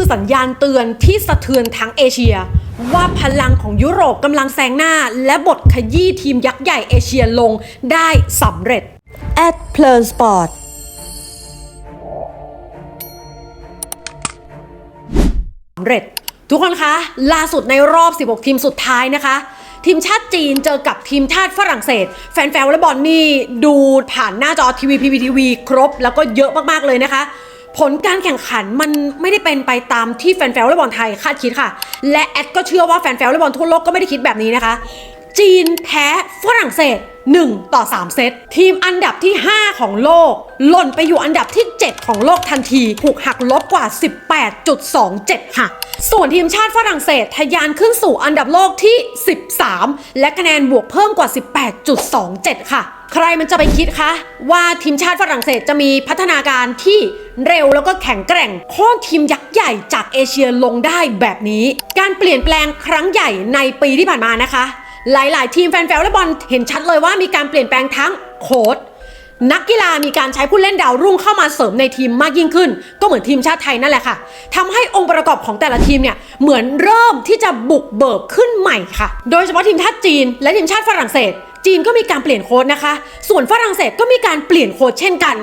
คือสัญญาณเตือนที่สะเทือนทั้งเอเชีย ว่าพลังของยุโรปกำลังแซงหน้า และบทขยี้ทีมยักษ์ใหญ่เอเชียลงได้สำเร็จ at Plurn Sport สำเร็จ ทุกคนคะ ล่าสุดในรอบ 16 ทีมสุดท้ายนะคะทีมชาติจีนเจอกับทีมชาติฝรั่งเศส แฟนๆวอลเลย์บอลนี่ดูผ่านหน้าจอทีวีพีวีทีวีครบ แล้วก็เยอะมากๆเลยนะคะ ผลการแข่งขันมันไม่ได้เป็นไปตามที่แฟนๆวอลเลย์บอลไทยคาดคิดค่ะ และแอดก็เชื่อว่าแฟนๆวอลเลย์บอลทั่วโลกก็ไม่ได้คิดแบบนี้นะคะ จีนแพ้ฝรั่งเศส 1 ต่อ 3 เซต ทีมอันดับที่ 5 ของโลก หล่นไปอยู่อันดับที่ 7 ของโลกทันที ถูกหักลบกว่า 18.27 ค่ะ ส่วนทีมชาติฝรั่งเศสทะยานขึ้นสู่อันดับโลกที่ 13 และคะแนนบวกเพิ่มกว่า 18.27 ค่ะ ใครมันจะไปคิดคะ ว่าทีมชาติฝรั่งเศสจะมีพัฒนาการที่เร็วแล้วก็แข็งแกร่งโค่นทีมยักษ์ใหญ่จากเอเชียลงได้แบบนี้ การเปลี่ยนแปลงครั้งใหญ่ในปีที่ผ่านมานะคะ หลาย ๆ ทีมแฟนๆวอลเลย์บอลเห็นชัดเลยว่ามีการเปลี่ยนแปลงทั้งโค้ดนักกีฬามีการใช้ผู้เล่นดาวรุ่งเข้ามาเสริมในทีมมากยิ่งขึ้น ก็เหมือนทีมชาติไทยนั่นแหละค่ะทำให้องค์ประกอบของแต่ละทีมเนี่ยเหมือนเริ่มที่จะบุกเบิกขึ้นใหม่ค่ะ โดยเฉพาะทีมชาติจีน และทีมชาติฝรั่งเศส จีนก็มีการเปลี่ยนโค้ดนะคะ ส่วนฝรั่งเศสก็มีการเปลี่ยนโค้ดเช่นกัน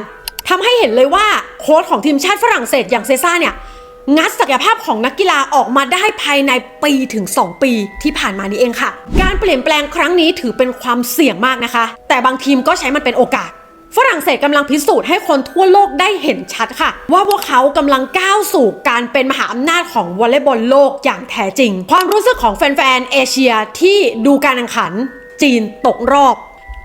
ทำให้เห็นเลยว่าโค้ดของทีมชาติฝรั่งเศสอย่างเซซ่าเนี่ย งัดศักยภาพของนักกีฬาออกมาได้ภายในปีถึง 2 ปีที่ผ่านมานี้เองค่ะ การเปลี่ยนแปลงครั้งนี้ถือเป็นความเสี่ยงมากนะคะ แต่บางทีมก็ใช้มันเป็นโอกาส ฝรั่งเศสกำลังพิสูจน์ให้คนทั่วโลกได้เห็นชัดค่ะ ว่าพวกเขากำลังก้าวสู่การเป็นมหาอำนาจของวอลเลย์บอลโลกอย่างแท้จริง ความรู้สึกของแฟนๆเอเชียที่ดูการแข่งขัน จีนตกรอบ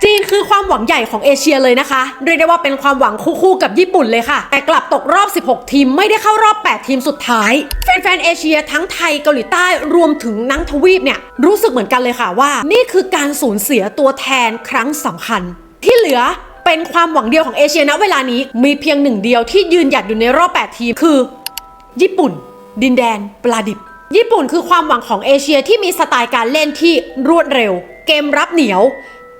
จีนคือความหวังใหญ่ของเอเชียเลยนะคะ เรียกได้ว่าเป็นความหวังคู่ๆกับญี่ปุ่นเลยค่ะ แต่กลับตกรอบ 16 ทีมไม่ได้เข้ารอบ 8 ทีมสุดท้าย แฟนๆเอเชียทั้งไทยเกาหลีใต้รวมถึงนังทวีปเนี่ยรู้สึกเหมือนกันเลยค่ะว่า นี่คือการสูญเสียตัวแทนครั้งสำคัญ ที่เหลือเป็นความหวังเดียวของเอเชียณเวลานี้มีเพียงหนึ่งเดียวที่ยืนหยัดอยู่ในรอบ 8 ทีมคือ ญี่ปุ่น ดินแดน ปลาดิบ ญี่ปุ่นคือความหวังของเอเชียที่มีสไตล์การเล่นที่รวดเร็ว เกมรับเหนียว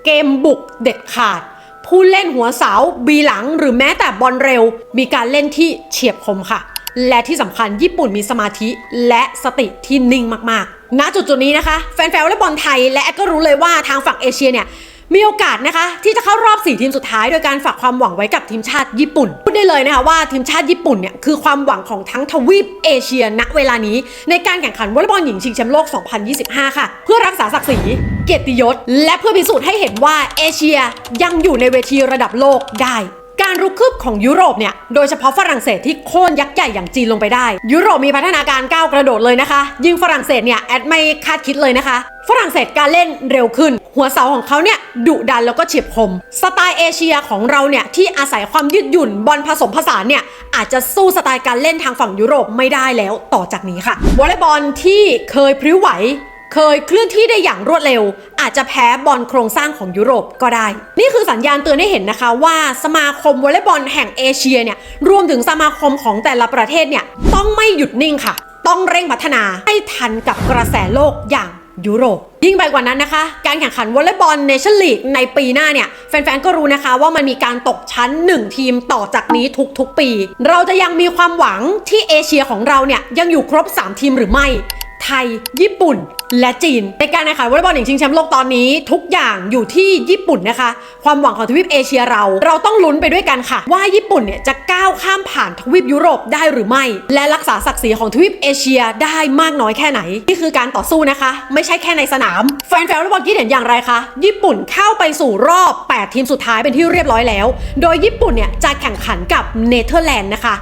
เกมบุกเด็ดขาด ผู้เล่นหัวเสาบีหลังหรือแม้แต่บอลเร็ว มีการเล่นที่เฉียบคมค่ะ และที่สำคัญญี่ปุ่นมีสมาธิและสติที่นิ่งมากๆ ณจุดจุดนี้นะคะ แฟนๆแลเลย์บอลไทยและก็รู้เลยว่าทางฝั่งเอเชียเนี่ย มีโอกาสนะคะที่จะเข้ารอบ 4 ทีมสุดท้ายโดยการฝากความหวังไว้กับทีมชาติญี่ปุ่น พูดได้เลยนะคะว่าทีมชาติญี่ปุ่นเนี่ยคือความหวังของทั้งทวีปเอเชียณเวลานี้ ในการแข่งขันวอลเลย์บอลหญิงชิงแชมป์โลก 2025 ค่ะ เพื่อรักษาศักดิ์ศรีเกียรติยศ และเพื่อพิสูจน์ให้เห็นว่าเอเชียยังอยู่ในเวทีระดับโลกได้การรุกคืบของยุโรปเนี่ย โดยเฉพาะฝรั่งเศสที่โค่นยักษ์ใหญ่อย่างจีนลงไปได้ ยุโรปมีพัฒนาการก้าวกระโดดเลยนะคะ ยิ่งฝรั่งเศสเนี่ยแอดไม่คาดคิดเลยนะคะ ฝรั่งเศสการเล่นเร็วขึ้น หัวเสาของเขาเนี่ยดุดันแล้วก็เฉียบคม สไตล์เอเชียของเราเนี่ยที่อาศัยความยืดหยุ่นบอลผสมผสานเนี่ยอาจจะสู้สไตล์การเล่นทางฝั่งยุโรปไม่ได้แล้วต่อจากนี้ค่ะวอลเลย์บอลที่เคยพริ้วไหวเคยเคลื่อนที่ได้อย่างรวดเร็ว อาจจะแพ้บอลโครงสร้างของยุโรปก็ได้ นี่คือสัญญาณเตือนให้เห็นนะคะว่าสมาคมวอลเลย์บอลแห่งเอเชียเนี่ยรวมถึงสมาคมของแต่ละประเทศเนี่ยต้องไม่หยุดนิ่งค่ะ ต้องเร่งพัฒนาให้ทันกับกระแสโลกอย่าง ยุโรปยิ่งไปกว่านั้นนะคะ การแข่งขันวอลเลย์บอลเนชั่นลีกในปีหน้าเนี่ย แฟนๆ ก็รู้นะคะว่ามันมีการตกชั้น 1 ทีมต่อจากนี้ทุกๆ ปี เราจะยังมีความหวังที่เอเชียของเราเนี่ย ยังอยู่ครบ 3 ทีมหรือไม่ ไทย ญี่ปุ่นและจีนในการแข่งขันวอลเลย์บอลหญิงชิงแชมป์โลกตอนนี้ ทุกอย่างอยู่ที่ญี่ปุ่นนะคะ ความหวังของทวีปเอเชียเรา เราต้องลุ้นไปด้วยกันค่ะ ว่าญี่ปุ่นเนี่ยจะาวข้ามผ่านทวีปยุโรปได้หรือไม่ และรักษาศักดิ์ศรีของทวีปเอเชียได้มากน้อยแค่ไหน นี่คือการต่อสู้นะคะ ไม่ใช่แค่ในสนาม แฟนๆวอลบอลคิดเห็นอย่างไรคะ ญี่ปุ่นเข้าไปสู่รอบ 8 ทีมสุดท้ายเป็นที่เรียบร้อยแล้ว โดยญี่ปุ่นเนี่ยจะแข่งขันกับเนเธอร์แลนด์นะคะ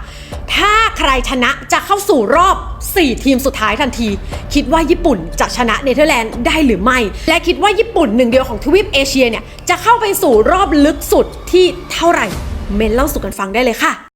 ถ้าใครชนะจะเข้าสู่รอบ 4 ทีมสุดท้ายทันที คิดว่าญี่ปุ่นจะชนะเนเธอร์แลนด์ได้หรือไม่ และคิดว่าญี่ปุ่นหนึ่งเดียวของทวีปเอเชียเนี่ยจะเข้าไปสู่รอบลึกสุดที่เท่าไหร่ เมนเล่าสู่กันฟังได้เลยค่ะ